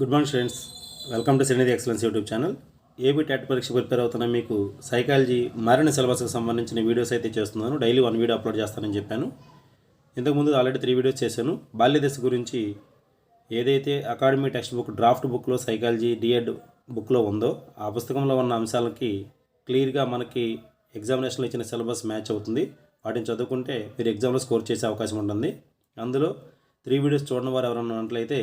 Good morning students. Welcome to Srinidhi excellence YouTube channel. A P TET పరీక్ష prepare అవుతున్న మీకు psychology మారిన సిలబస్కి సంబంధించిన వీడియోస్ అయితే చేస్తున్నాను. డైలీ వన్ వీడియో అప్లోడ్ చేస్తానని చెప్పాను. ఇంతకుముందు ఆల్రెడీ త్రీ వీడియోస్ చేశాను. బాల్యదశ గురించి ఏదైతే అకాడమీ టెక్స్ట్ బుక్ డ్రాఫ్ట్ బుక్లో సైకాలజీ డిఎడ్ బుక్లో ఉందో ఆ పుస్తకంలో ఉన్న అంశాలకి క్లియర్గా మనకి ఎగ్జామినేషన్లో ఇచ్చిన సిలబస్ మ్యాచ్ అవుతుంది. వాటిని చదువుకుంటే మీరు ఎగ్జామ్లో స్కోర్ చేసే అవకాశం ఉంటుంది. అందులో త్రీ వీడియోస్ చూడని వారు ఎవరైనా ఉన్నట్లయితే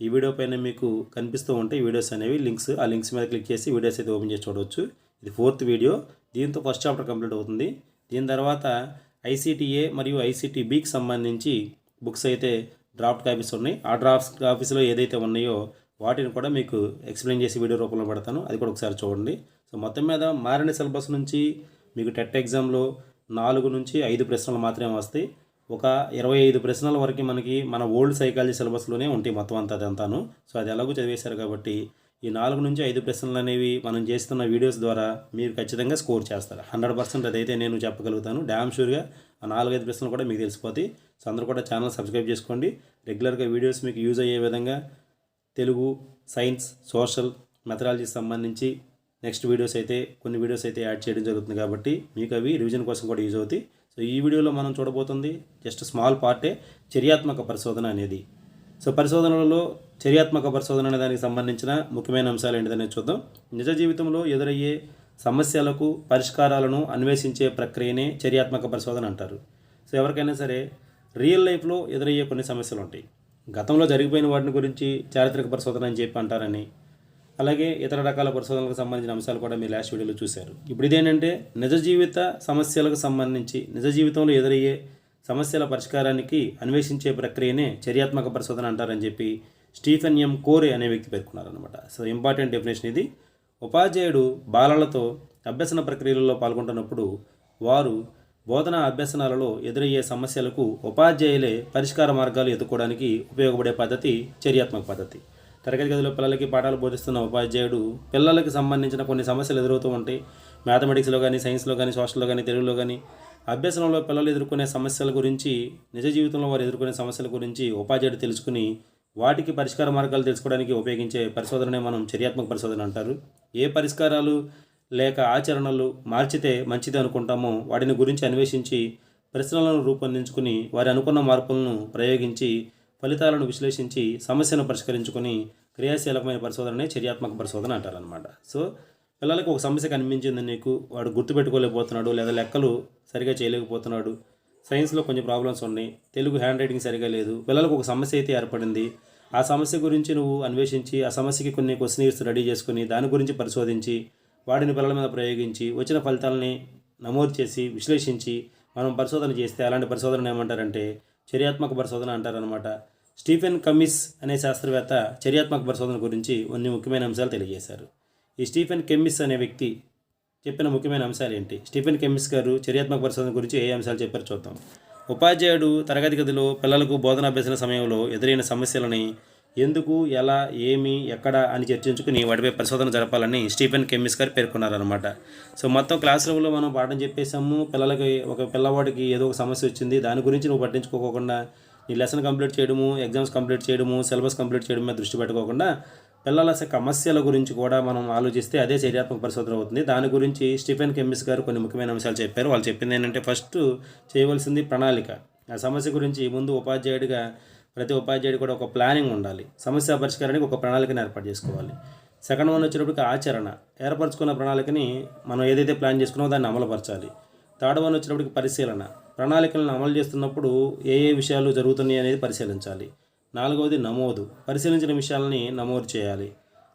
ఈ వీడియో పైన మీకు కనిపిస్తూ ఉంటాయి వీడియోస్ అనేవి లింక్స్ ఆ లింక్స్ మీద క్లిక్ చేసి వీడియోస్ అయితే ఓపెన్ చేసి చూడవచ్చు ఇది ఫోర్త్ వీడియో దీంతో ఫస్ట్ చాప్టర్ కంప్లీట్ అవుతుంది. దీని తర్వాత ఐసీటీఏ మరియు ఐసీటీబీకి సంబంధించి బుక్స్ అయితే డ్రాఫ్ట్ కాపీస్ ఉన్నాయి. ఆ డ్రాఫ్ట్ కాపీస్లో ఏదైతే ఉన్నాయో వాటిని కూడా మీకు ఎక్స్ప్లెయిన్ చేసి వీడియో రూపంలో పెడతాను. అది కూడా ఒకసారి చూడండి. సో మొత్తం మీద మారిన సిలబస్ నుంచి మీకు టెట్ ఎగ్జామ్లో నాలుగు నుంచి ఐదు ప్రశ్నలు మాత్రమే వస్తాయి. ఒక ఇరవై ఐదు ప్రశ్నల వరకు మనకి మన ఓల్డ్ సైకాలజీ సిలబస్లోనే ఉంటాయి మొత్తం అంతా అదంతాను. సో అది ఎలాగో చదివేశారు కాబట్టి ఈ నాలుగు నుంచి ఐదు ప్రశ్నలు అనేవి మనం చేస్తున్న వీడియోస్ ద్వారా మీరు ఖచ్చితంగా స్కోర్ చేస్తారు. హండ్రెడ్ పర్సెంట్ అదైతే నేను చెప్పగలుగుతాను. డ్యామ్ షూర్గా ఆ నాలుగైదు ప్రశ్నలు కూడా మీకు తెలిసిపోతాయి. సో అందరూ కూడా ఛానల్ సబ్స్క్రైబ్ చేసుకోండి. రెగ్యులర్గా వీడియోస్ మీకు యూజ్ అయ్యే విధంగా తెలుగు సైన్స్ సోషల్ మెథడాలజీకి సంబంధించి నెక్స్ట్ వీడియోస్ అయితే కొన్ని వీడియోస్ అయితే యాడ్ చేయడం జరుగుతుంది కాబట్టి మీకు అవి రివిజన్ కోసం కూడా యూజ్ అవుతాయి. సో ఈ వీడియోలో మనం చూడబోతుంది జస్ట్ స్మాల్ పార్టే చర్యాత్మక పరిశోధన అనేది. సో పరిశోధనలలో చర్యాత్మక పరిశోధన అనే దానికి సంబంధించిన ముఖ్యమైన అంశాలు ఏంటిదనేది చూద్దాం. నిజ జీవితంలో ఎదురయ్యే సమస్యలకు పరిష్కారాలను అన్వేషించే ప్రక్రియనే చర్యాత్మక పరిశోధన అంటారు. సో ఎవరికైనా సరే రియల్ లైఫ్లో ఎదురయ్యే కొన్ని సమస్యలు ఉంటాయి. గతంలో జరిగిపోయిన వాటిని గురించి చారిత్రక పరిశోధన అని చెప్పి అంటారని అలాగే ఇతర రకాల పరిశోధనలకు సంబంధించిన అంశాలు కూడా మీరు లాస్ట్ వీడియోలో చూశారు. ఇప్పుడు ఇదేంటంటే నిజ జీవిత సమస్యలకు సంబంధించి నిజ జీవితంలో ఎదురయ్యే సమస్యల పరిష్కారానికి అన్వేషించే ప్రక్రియనే చర్యాత్మక పరిశోధన అంటారని చెప్పి స్టీఫెన్ ఎం కోరే అనే వ్యక్తి పేర్కొన్నారనమాట సో ఇంపార్టెంట్ డెఫినేషన్ ఇది. ఉపాధ్యాయుడు బాలలతో అభ్యసన ప్రక్రియలలో పాల్గొంటున్నప్పుడు వారు బోధన అభ్యసనాలలో ఎదురయ్యే సమస్యలకు ఉపాధ్యాయులే పరిష్కార మార్గాలు ఎదుర్కోవడానికి ఉపయోగపడే పద్ధతి చర్యాత్మక పద్ధతి. తరగతి గదిలో పిల్లలకి పాఠాలు బోధిస్తున్న ఉపాధ్యాయుడు పిల్లలకి సంబంధించిన కొన్ని సమస్యలు ఎదురవుతూ ఉంటాయి మ్యాథమెటిక్స్లో కానీ సైన్స్లో కానీ సోషల్లో కానీ తెలుగులో కానీ అభ్యసనంలో పిల్లలు ఎదుర్కొనే సమస్యల గురించి నిజ జీవితంలో వారు ఎదుర్కొనే సమస్యల గురించి ఉపాధ్యాయుడు తెలుసుకుని వాటికి పరిష్కార మార్గాలు తెలుసుకోవడానికి ఉపయోగించే పరిశోధననే మనం చర్యాత్మక పరిశోధన అంటారు. ఏ పరిష్కారాలు లేక ఆచరణలు మార్చితే మంచిది అనుకుంటామో వాటిని గురించి అన్వేషించి ప్రశ్నలను రూపొందించుకుని వారి అనుకున్న మార్పులను ప్రయోగించి ఫలితాలను విశ్లేషించి సమస్యను పరిష్కరించుకొని క్రియాశీలకమైన పరిశోధననే చర్యాత్మక పరిశోధన అంటారనమాట సో పిల్లలకు ఒక సమస్య కనిపించింది నీకు వాడు గుర్తుపెట్టుకోలేకపోతున్నాడు లేదా లెక్కలు సరిగా చేయలేకపోతున్నాడు సైన్స్లో కొంచెం ప్రాబ్లమ్స్ ఉన్నాయి తెలుగు హ్యాండ్ రైటింగ్ సరిగా లేదు పిల్లలకు ఒక సమస్య అయితే ఏర్పడింది ఆ సమస్య గురించి నువ్వు అన్వేషించి ఆ సమస్యకి కొన్ని క్వశ్చనీర్స్ రెడీ చేసుకుని దాని గురించి పరిశోధించి వాటిని పిల్లల మీద ప్రయోగించి వచ్చిన ఫలితాలని నమోదు చేసి విశ్లేషించి మనం పరిశోధన చేస్తే అలాంటి పరిశోధన ఏమంటారంటే చర్యాత్మక పరిశోధన అంటారనమాట స్టీఫెన్ కమిస్ అనే శాస్త్రవేత్త చర్యాత్మక పరిశోధన గురించి కొన్ని ముఖ్యమైన అంశాలు తెలియజేశారు. ఈ స్టీఫెన్ కెమిస్ అనే వ్యక్తి చెప్పిన ముఖ్యమైన అంశాలు ఏంటి? స్టీఫెన్ కెమిస్ గారు చర్యాత్మక పరిశోధన గురించి ఏ అంశాలు చెప్పారు చూద్దాం. ఉపాధ్యాయుడు తరగతి గదిలో పిల్లలకు బోధనాభ్యాసన సమయంలో ఎదురైన సమస్యలని ఎందుకు ఎలా ఏమి ఎక్కడ అని చర్చించుకుని వాటిపై పరిశోధన జరపాలని స్టీఫెన్ కెమిస్ గారు పేర్కొన్నారనమాట సో మొత్తం క్లాస్ రూమ్లో మనం పాఠం చెప్పేసాము పిల్లలకి ఒక పిల్లవాడికి ఏదో ఒక సమస్య వచ్చింది. దాని గురించి నువ్వు పట్టించుకోకుండా నీ లెసన్ కంప్లీట్ చేయడము ఎగ్జామ్స్ కంప్లీట్ చేయడము సిలబస్ కంప్లీట్ చేయడం మీద దృష్టి పెట్టుకోకుండా పిల్లల సమస్యల గురించి కూడా మనం ఆలోచిస్తే అదే చర్యాత్మక పరిశోధన అవుతుంది. దాని గురించి స్టీఫెన్ కెమిస్ గారు కొన్ని ముఖ్యమైన అంశాలు చెప్పారు. వాళ్ళు చెప్పింది ఏంటంటే ఫస్ట్ చేయవలసింది ప్రణాళిక. ఆ సమస్య గురించి ముందు ఉపాధ్యాయుడిగా ప్రతి ఉపాధ్యాయుడు కూడా ఒక ప్లానింగ్ ఉండాలి. సమస్య పరిష్కారానికి ఒక ప్రణాళికను ఏర్పాటు చేసుకోవాలి. సెకండ్ వన్ వచ్చేటప్పటికి ఆచరణ. ఏర్పరచుకున్న ప్రణాళికని మనం ఏదైతే ప్లాన్ చేసుకున్నామో దాన్ని అమలుపరచాలి. థర్డ్ వన్ వచ్చేటప్పటికి పరిశీలన. ప్రణాళికలను అమలు చేస్తున్నప్పుడు ఏ ఏ విషయాలు జరుగుతున్నాయి అనేది పరిశీలించాలి. నాలుగవది నమోదు. పరిశీలించిన విషయాలని నమోదు చేయాలి.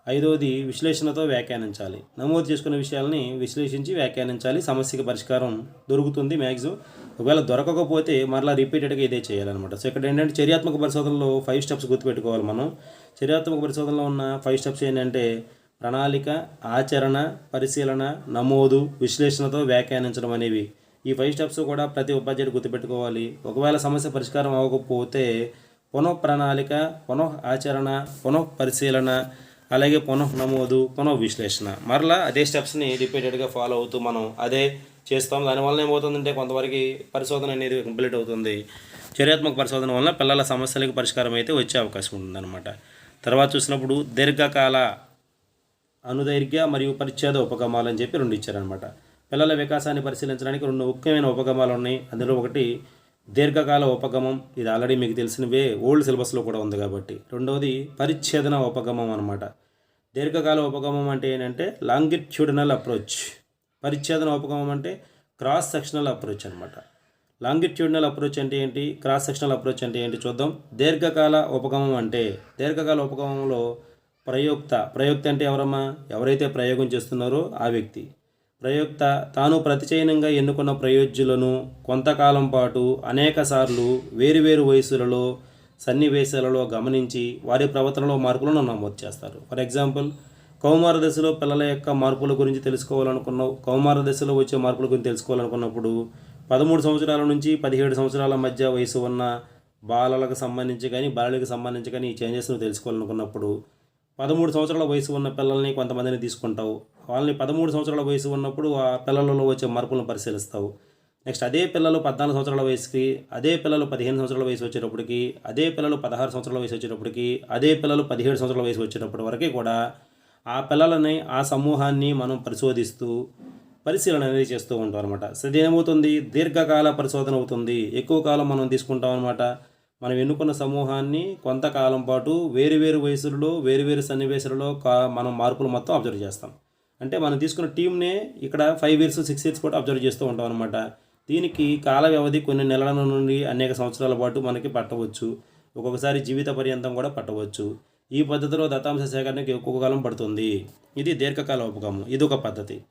ఐదవది విశ్లేషణతో వ్యాఖ్యానించాలి. నమోదు చేసుకున్న విషయాలని విశ్లేషించి వ్యాఖ్యానించాలి. సమస్యకి పరిష్కారం దొరుకుతుంది మ్యాక్సిమం ఒకవేళ దొరకకపోతే మరలా రిపీటెడ్గా ఇదే చేయాలన్నమాట. సో ఇక్కడ ఏంటంటే చర్యాత్మక పరిశోధనలో ఫైవ్ స్టెప్స్ గుర్తుపెట్టుకోవాలి మనం. చర్యాత్మక పరిశోధనలో ఉన్న ఫైవ్ స్టెప్స్ ఏంటంటే ప్రణాళిక ఆచరణ పరిశీలన నమోదు విశ్లేషణతో వ్యాఖ్యానించడం అనేవి. ఈ ఫైవ్ స్టెప్స్ కూడా ప్రతి ఉపాధ్యాయుడు గుర్తుపెట్టుకోవాలి. ఒకవేళ సమస్య పరిష్కారం అవ్వకపోతే పునః ప్రణాళిక పునః ఆచరణ పునః పరిశీలన అలాగే పునః నమోదు పునః విశ్లేషణ. మరలా అదే స్టెప్స్ని రిపీటెడ్గా ఫాలో అవుతూ మనం అదే చేస్తాం. దానివల్ల ఏమవుతుందంటే కొంతవరకు పరిశోధన అనేది కంప్లీట్ అవుతుంది. చర్యాత్మక పరిశోధన వల్ల పిల్లల సమస్యలకు పరిష్కారం అయితే వచ్చే అవకాశం ఉంటుందన్నమాట తర్వాత చూసినప్పుడు దీర్ఘకాల అనుదైర్ఘ్య మరియు పరిచ్ఛేద ఉపగమాలు అని చెప్పి రెండు ఇచ్చారనమాట పిల్లల వికాసాన్ని పరిశీలించడానికి రెండు ముఖ్యమైన ఉపగమాలు ఉన్నాయి. అందులో ఒకటి దీర్ఘకాల ఉపగమం. ఇది ఆల్రెడీ మీకు తెలిసినవే ఓల్డ్ సిలబస్లో కూడా ఉంది కాబట్టి. రెండవది పరిచ్ఛేదన ఉపగమం అనమాట దీర్ఘకాల ఉపగమం అంటే ఏంటంటే లాంగిట్యూడినల్ అప్రోచ్. పరిచ్ఛేదన ఉపగమం అంటే క్రాస్ సెక్షనల్ అప్రోచ్ అనమాట లాంగిట్యూడినల్ అప్రోచ్ అంటే ఏంటి? క్రాస్ సెక్షనల్ అప్రోచ్ అంటే ఏంటి చూద్దాం. దీర్ఘకాల ఉపగమం అంటే దీర్ఘకాల ఉపగమంలో ప్రయోక్త ప్రయోక్త అంటే ఎవరమ్మా? ఎవరైతే ప్రయోగం చేస్తున్నారో ఆ వ్యక్తి. ప్రయోక్త తాను ప్రతిచయనంగా ఎన్నుకున్న ప్రయోజ్యులను కొంతకాలం పాటు అనేకసార్లు వేరువేరు వయసులలో సన్నివేశాలలో గమనించి వారి ప్రవర్తనలో మార్పులను నమోదు చేస్తారు. ఫర్ ఎగ్జాంపుల్ కౌమార దశలో పిల్లల యొక్క మార్పుల గురించి తెలుసుకోవాలనుకున్నావు కౌమార దశలో వచ్చే మార్పుల గురించి తెలుసుకోవాలనుకున్నప్పుడు పదమూడు సంవత్సరాల నుంచి పదిహేడు సంవత్సరాల మధ్య వయసు ఉన్న బాలలకు సంబంధించి కానీ బాలలకు సంబంధించి కానీ ఈ చేంజెస్ను తెలుసుకోవాలనుకున్నప్పుడు పదమూడు సంవత్సరాల వయసు ఉన్న పిల్లల్ని కొంతమందిని తీసుకుంటావు. వాళ్ళని పదమూడు సంవత్సరాల వయసు ఉన్నప్పుడు ఆ పిల్లలలో వచ్చే మార్పులను పరిశీలిస్తావు. నెక్స్ట్ అదే పిల్లలు పద్నాలుగు సంవత్సరాల వయసుకి అదే పిల్లలు పదిహేను సంవత్సరాల వయసు వచ్చేటప్పటికి అదే పిల్లలు పదహారు సంవత్సరాల వయసు వచ్చేటప్పటికి అదే పిల్లలు పదిహేడు సంవత్సరాల వయసు వచ్చేటప్పటి వరకు కూడా ఆ పిల్లలని ఆ సమూహాన్ని మనం పరిశోధిస్తూ పరిశీలన అనేది చేస్తూ ఉంటాం అనమాట సో ఏమవుతుంది దీర్ఘకాల పరిశోధన అవుతుంది. ఎక్కువ కాలం మనం తీసుకుంటాం అనమాట మనం ఎన్నుకున్న సమూహాన్ని కొంతకాలం పాటు వేరు వేరు వయసులలో వేరు వేరు సన్నివేశాలలో కా మనం మార్పులు మొత్తం అబ్జర్వ్ చేస్తాం. అంటే మనం తీసుకున్న టీంనే ఇక్కడ ఫైవ్ ఇయర్స్ సిక్స్ ఇయర్స్ కూడా అబ్జర్వ్ చేస్తూ ఉంటాం అనమాట దీనికి కాల వ్యవధి కొన్ని నెలల నుండి అనేక సంవత్సరాల పాటు మనకి పట్టవచ్చు. ఒక్కొక్కసారి జీవిత పర్యంతం కూడా పట్టవచ్చు. ఈ పద్ధతిలో దత్తాంశ సేకరణకి ఎక్కువ కాలం పడుతుంది. ఇది దీర్ఘకాల ఉపగమం. ఇది ఒక పద్ధతి.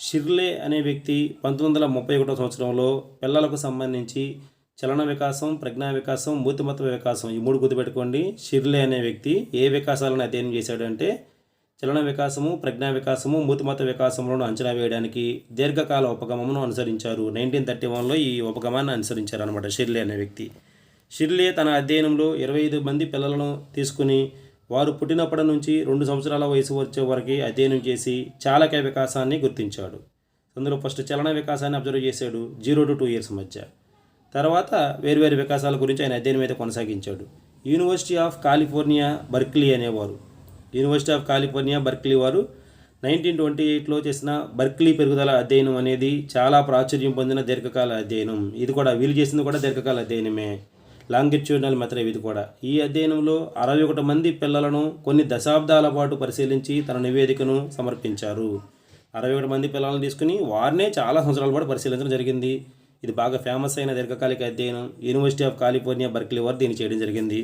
షిర్లే అనే వ్యక్తి పంతొమ్మిది వందల ముప్పై ఒకటో సంవత్సరంలో పిల్లలకు సంబంధించి చలన వికాసం ప్రజ్ఞా వికాసం మూర్తిమత్వ వికాసం ఈ మూడు గుర్తుపెట్టుకోండి. షిర్లే అనే వ్యక్తి ఏ వికాసాలను అధ్యయనం చేశాడంటే చలన వికాసము ప్రజ్ఞా వికాసము మూతిమత వికాసములను అంచనా వేయడానికి దీర్ఘకాల ఉపగమమును అనుసరించారు. నైన్టీన్ థర్టీ వన్లో ఈ ఉపగమాన్ని అనుసరించారు అనమాట షిర్లే అనే వ్యక్తి. షిర్లే తన అధ్యయనంలో ఇరవై ఐదు మంది పిల్లలను తీసుకుని వారు పుట్టినప్పటి నుంచి రెండు సంవత్సరాల వయసు వచ్చే వరకు అధ్యయనం చేసి చాలక వికాసాన్ని గుర్తించాడు. అందులో ఫస్ట్ చలన వికాసాన్ని అబ్జర్వ్ చేశాడు జీరో టు టూ ఇయర్స్ మధ్య. తర్వాత వేర్వేరు వికాసాల గురించి ఆయన అధ్యయనం అయితే కొనసాగించాడు. యూనివర్సిటీ ఆఫ్ కాలిఫోర్నియా బర్క్లీ అనేవారు. యూనివర్సిటీ ఆఫ్ కాలిఫోర్నియా బర్క్లీ వారు నైన్టీన్ ట్వంటీ ఎయిట్లో చేసిన బర్క్లీ పెరుగుదల అధ్యయనం అనేది చాలా ప్రాచుర్యం పొందిన దీర్ఘకాల అధ్యయనం. ఇది కూడా వీలు చేసింది కూడా దీర్ఘకాల అధ్యయనమే. లాంగిట్యూడినల్ మెథడ్ ఇది కూడా. ఈ అధ్యయనంలో అరవై ఒకటి మంది పిల్లలను కొన్ని దశాబ్దాల పాటు పరిశీలించి తన నివేదికను సమర్పించారు. అరవై ఒకటి మంది పిల్లలను తీసుకుని వారినే చాలా సంవత్సరాల పాటు పరిశీలించడం జరిగింది. ఇది బాగా ఫేమస్ అయిన దీర్ఘకాలిక అధ్యయనం. యూనివర్సిటీ ఆఫ్ కాలిఫోర్నియా బర్క్లీ వారు దీన్ని చేయడం జరిగింది.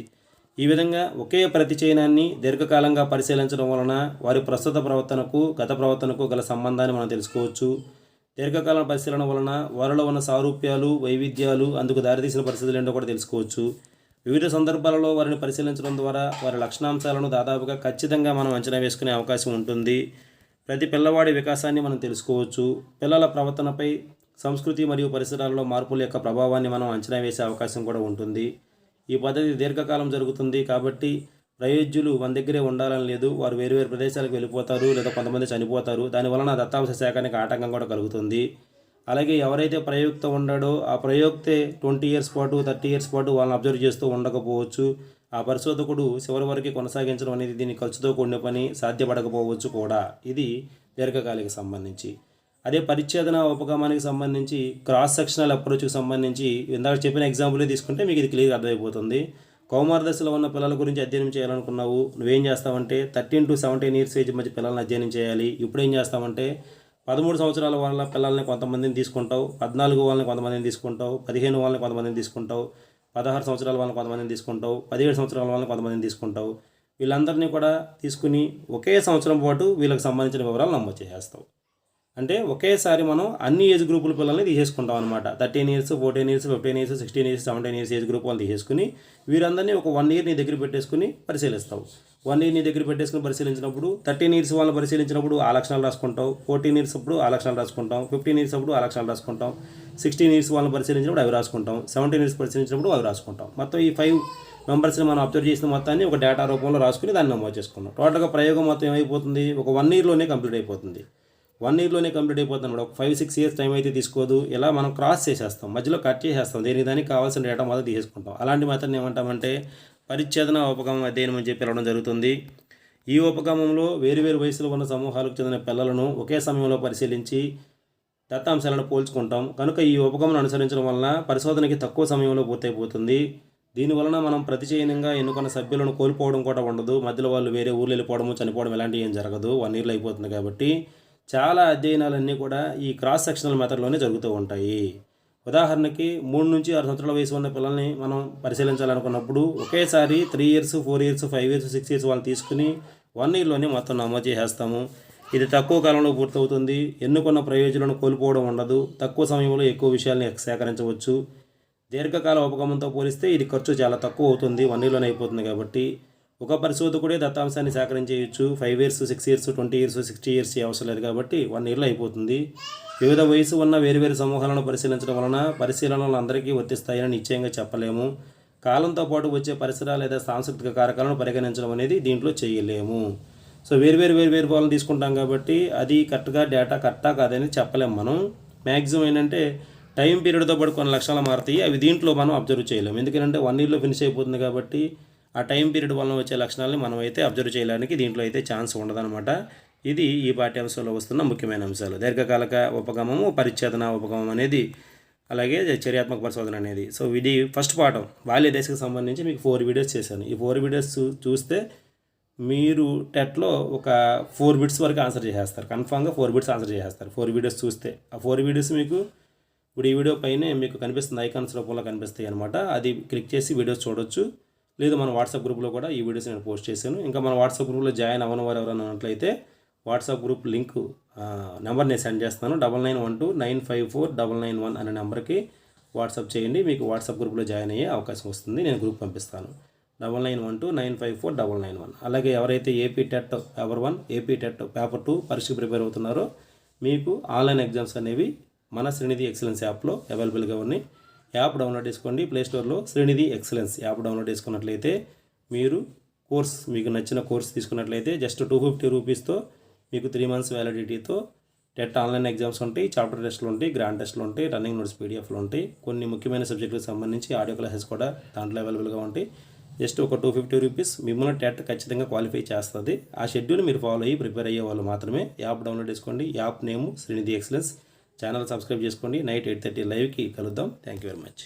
ఈ విధంగా ఒకే ప్రతిచయనాన్ని దీర్ఘకాలంగా పరిశీలించడం వలన వారి ప్రస్తుత ప్రవర్తనకు గత ప్రవర్తనకు గల సంబంధాన్ని మనం తెలుసుకోవచ్చు. దీర్ఘకాల పరిశీలన వలన వారిలో ఉన్న సారూప్యాలు వైవిధ్యాలు అందుకు దారితీసిన పరిస్థితులు ఏంటో కూడా తెలుసుకోవచ్చు. వివిధ సందర్భాలలో వారిని పరిశీలించడం ద్వారా వారి లక్షణాంశాలను దాదాపుగా ఖచ్చితంగా మనం అంచనా వేసుకునే అవకాశం ఉంటుంది. ప్రతి పిల్లవాడి వికాసాన్ని మనం తెలుసుకోవచ్చు. పిల్లల ప్రవర్తనపై సంస్కృతి మరియు పరిసరాలలో మార్పుల యొక్క ప్రభావాన్ని మనం అంచనా వేసే అవకాశం కూడా ఉంటుంది. ఈ పద్ధతి దీర్ఘకాలం జరుగుతుంది కాబట్టి ప్రయోజ్యులు మన దగ్గరే ఉండాలని లేదు. వారు వేరు వేరు ప్రదేశాలకు వెళ్ళిపోతారు లేదా కొంతమంది చనిపోతారు. దానివలన దత్తాంశ సేకరణకి ఆటంకం కూడా కలుగుతుంది. అలాగే ఎవరైతే ప్రయోక్త ఉండాడో ఆ ప్రయోక్తే ట్వంటీ ఇయర్స్ పాటు థర్టీ ఇయర్స్ పాటు వాళ్ళని అబ్జర్వ్ చేస్తూ ఉండకపోవచ్చు. ఆ పరిశోధకుడు చివరి వరకు కొనసాగించడం అనేది దీని ఖర్చుతో కూడిన పని సాధ్యపడకపోవచ్చు కూడా. ఇది దీర్ఘకాలిక సంబంధించి. అదే పరిచ్ఛేదన ఉపగమానికి సంబంధించి క్రాస్ సెక్షనల్ అప్రోచ్కి సంబంధించి ఇందాక చెప్పిన ఎగ్జాంపుల్ తీసుకుంటే మీకు ఇది క్లియర్ అర్థమైపోతుంది. కౌమార దశలో ఉన్న పిల్లల గురించి అధ్యయనం చేయాలనుకున్నావు. నువ్వేం చేస్తావంటే thirteen to seventeen years age మధ్య పిల్లల్ని అధ్యయనం చేయాలి. ఇప్పుడు ఏం చేస్తావంటే పదమూడు సంవత్సరాల వాళ్ళ పిల్లల్ని కొంతమందిని తీసుకుంటావు. పద్నాలుగు వాళ్ళని కొంతమందిని తీసుకుంటావు. పదిహేను వాళ్ళని కొంతమందిని తీసుకుంటావు. పదహారు సంవత్సరాల వాళ్ళని కొంతమందిని తీసుకుంటావు. పదిహేడు సంవత్సరాల వాళ్ళని కొంతమందిని తీసుకుంటావు. వీళ్ళందరినీ కూడా తీసుకుని ఒకే సంవత్సరం పాటు వీళ్ళకి సంబంధించిన వివరాలు నమోదు చేసేస్తావు. అంటే ఒకేసారి మనం అన్ని ఏజ్ గ్రూపుల పిల్లల్ని తీసేసుకుంటాం అనమాట thirteen years fourteen years fifteen years sixteen years seventeen years age group వాళ్ళు తీసేసుకుని వీరందరినీ ఒక వన్ ఇయర్ నీ దగ్గర పెట్టేసుకుని పరిశీలిస్తావు. వన్ ఇయర్ నీ దగ్గర పెట్టేసుకుని పరిశీలించినప్పుడు థర్టీన్ ఇయర్స్ వాళ్ళని పరిశీలించినప్పుడు ఆ లక్షణాలు రాసుకుంటావు. ఫోర్టీన్ ఇయర్స్ అప్పుడు ఆ లక్షణాలు రాసుకుంటాం ఫిఫ్టీన్ ఇయర్స్ అప్పుడు ఆ లక్షణాలు రాసుకుంటాం సిక్స్టీన్ ఇయర్స్ వాళ్ళని పరిశీలించినప్పుడు అవి రాసుకుంటాం సెవెంటీన్ ఇయర్స్ పరిశీలించినప్పుడు అవి రాసుకుంటాం మొత్తం ఈ ఫైవ్ మెంబర్స్ని మనం అబ్జర్వ్ చేసిన మొత్తాన్ని ఒక డేటా రూపంలో రాసుకుని దాన్ని నమోదు చేసుకున్నాం. టోటల్గా ప్రయోగం మొత్తం ఏమైపోతుంది? ఒక వన్ ఇయర్లోనే కంప్లీట్ అయిపోతుంది. వన్ ఇయర్లోనే కంప్లీట్ అయిపోతుంది ఒక ఫైవ్ సిక్స్ ఇయర్స్ టైం అయితే తీసుకోదు. ఇలా మనం క్రాస్ చేసేస్తాం? మధ్యలో కట్ చేసేస్తాం. దేని దానికి కావాల్సిన డేటా మొదలు తీసేసుకుంటాం. అలాంటి మాత్రం ఏమంటామంటే పరిచ్ఛేదన ఉపగమం అధ్యయనం అని చెప్పి పిలవడం జరుగుతుంది. ఈ ఉపగమంలో వేరువేరు వయసులో ఉన్న సమూహాలకు చెందిన పిల్లలను ఒకే సమయంలో పరిశీలించి దత్తాంశాలను పోల్చుకుంటాం. కనుక ఈ ఉపగమనం అనుసరించడం వలన పరిశోధనకి తక్కువ సమయంలో పూర్తయిపోతుంది దీనివలన మనం ప్రతిచయనంగా ఎన్నుకున్న సభ్యులను కోల్పోవడం కూడా ఉండదు. మధ్యలో వాళ్ళు వేరే ఊర్లు వెళ్ళిపోవడము చనిపోవడం ఇలాంటివి ఏం జరగదు. వన్ ఇయర్లో అయిపోతుంది కాబట్టి చాలా అధ్యయనాలన్నీ కూడా ఈ క్రాస్ సెక్షనల్ మెథడ్లోనే జరుగుతూ ఉంటాయి. ఉదాహరణకి మూడు నుంచి ఆరు సంవత్సరాల వయసు ఉన్న పిల్లల్ని మనం పరిశీలించాలనుకున్నప్పుడు ఒకేసారి three years four years five years six years వాళ్ళు తీసుకుని వన్ ఇయర్లోనే మొత్తం నమోదు చేసేస్తాము. ఇది తక్కువ కాలంలో పూర్తవుతుంది. ఎన్నుకున్న ప్రయోజనాలను కోల్పోవడం ఉండదు. తక్కువ సమయంలో ఎక్కువ విషయాల్ని సేకరించవచ్చు. దీర్ఘకాల ఉపగమంతో పోలిస్తే ఇది ఖర్చు చాలా తక్కువ అవుతుంది. వన్ ఇయర్లోనే అయిపోతుంది కాబట్టి ఒక పరిశోధకుడే దత్తాంశాన్ని సేకరించేయచ్చు five years six years twenty years sixty years అవసరం లేదు కాబట్టి వన్ ఇయర్లో అయిపోతుంది. వివిధ వయసు ఉన్న వేరువేరు సమూహాలను పరిశీలించడం వలన పరిశీలనలు అందరికీ వర్తిస్తాయని నిశ్చయంగా చెప్పలేము. కాలంతో పాటు వచ్చే పరిసర లేదా సాంస్కృతిక కారకాలను పరిగణించడం అనేది దీంట్లో చేయలేము. సో వేరువేరు వేరువేరు వాళ్ళని తీసుకుంటాం కాబట్టి అది కరెక్ట్గా డేటా కరెక్టా కాదని చెప్పలేము మనం. మ్యాక్సిమం ఏంటంటే టైం పీరియడ్తో పాటు కొన్ని లక్షణాలు మారుతాయి. అవి దీంట్లో మనం అబ్జర్వ్ చేయలేము. ఎందుకంటే వన్ ఇయర్లో ఫినిష్ అయిపోతుంది కాబట్టి ఆ టైం పీరియడ్ వలన వచ్చే లక్షణాలని మనం అయితే అబ్జర్వ్ చేయడానికి దీంట్లో అయితే ఛాన్స్ ఉండదన్నమాట. ఇది ఈ పాఠ్యాంశంలో వస్తున్న ముఖ్యమైన అంశాలు. దీర్ఘకాలిక ఉపగమము పరిచ్ఛేదన ఉపగమం అనేది అలాగే చర్యాత్మక పరిశోధన అనేది. సో ఇది ఫస్ట్ పాఠం. బాల్య దశకు సంబంధించి మీకు ఫోర్ వీడియోస్ చేశాను. ఈ ఫోర్ వీడియోస్ చూస్తే మీరు టెట్లో ఒక ఫోర్ బిట్స్ వరకు ఆన్సర్ చేసేస్తారు. కన్ఫామ్గా ఫోర్ బిట్స్ ఆన్సర్ చేసేస్తారు. ఫోర్ వీడియోస్ చూస్తే. ఆ ఫోర్ వీడియోస్ మీకు ఇప్పుడు ఈ వీడియో పైనే మీకు కనిపిస్తుంది ఐకాన్స్ రూపంలో కనిపిస్తాయి అనమాట అది క్లిక్ చేసి వీడియోస్ చూడొచ్చు. లేదు మన వాట్సాప్ గ్రూప్లో కూడా ఈ వీడియోస్ నేను పోస్ట్ చేశాను. ఇంకా మన వాట్సాప్ గ్రూప్లో జాయిన్ అవ్వని వారు ఎవరైనా ఉన్నట్లయితే వాట్సాప్ గ్రూప్ లింక్ నెంబర్ నేను సెండ్ చేస్తాను. Double nine one two nine five four double nine one అనే నెంబర్కి వాట్సాప్ చేయండి. మీకు వాట్సాప్ గ్రూప్లో జాయిన్ అయ్యే అవకాశం వస్తుంది. నేను గ్రూప్ పంపిస్తాను. Double nine one two nine five four double nine one. అలాగే ఎవరైతే AP TET paper one AP TET paper two పరీక్ష ప్రిపేర్ అవుతున్నారో మీకు ఆన్లైన్ ఎగ్జామ్స్ అనేవి మన శ్రీనిధి ఎక్సలెన్స్ యాప్లో అవైలబుల్గా ఉన్నాయి. యాప్ డౌన్లోడ్ చేసుకోండి. ప్లేస్టోర్లో శ్రీనిధి ఎక్సలెన్స్ యాప్ డౌన్లోడ్ చేసుకున్నట్లయితే మీరు కోర్స్ మీకు నచ్చిన కోర్స్ తీసుకున్నట్లయితే జస్ట్ టూ ఫిఫ్టీ రూపీస్తో మీకు త్రీ మంత్స్ వ్యాలిడిటీతో టెట్ ఆన్లైన్ ఎగ్జామ్స్ ఉంటాయి చాప్టర్ టెస్ట్లు ఉంటాయి గ్రాండ్ టెస్ట్లు ఉంటాయి రన్నింగ్ నోట్స్ పీడిఎఫ్లు ఉంటాయి. కొన్ని ముఖ్యమైన సబ్జెక్టులకు సంబంధించి ఆడియో క్లాసెస్ కూడా దాంట్లో అవైలబుల్గా ఉంటాయి. జస్ట్ ఒక టూ ఫిఫ్టీ రూపీస్ మిమ్మల్ని టెట్ ఖచ్చితంగా క్వాలిఫై చేస్తుంది. ఆ షెడ్యూల్ మీరు ఫాలో అయ్యి ప్రిపేర్ అయ్యే వాళ్ళు మాత్రమే యాప్ డౌన్లోడ్ చేసుకోండి. App name Srinidhi excellence channel subscribe చేసుకోండి. నైట్ ఎయిట్ థర్టీ లైవ్కి కలుద్దాం. Thank you very much.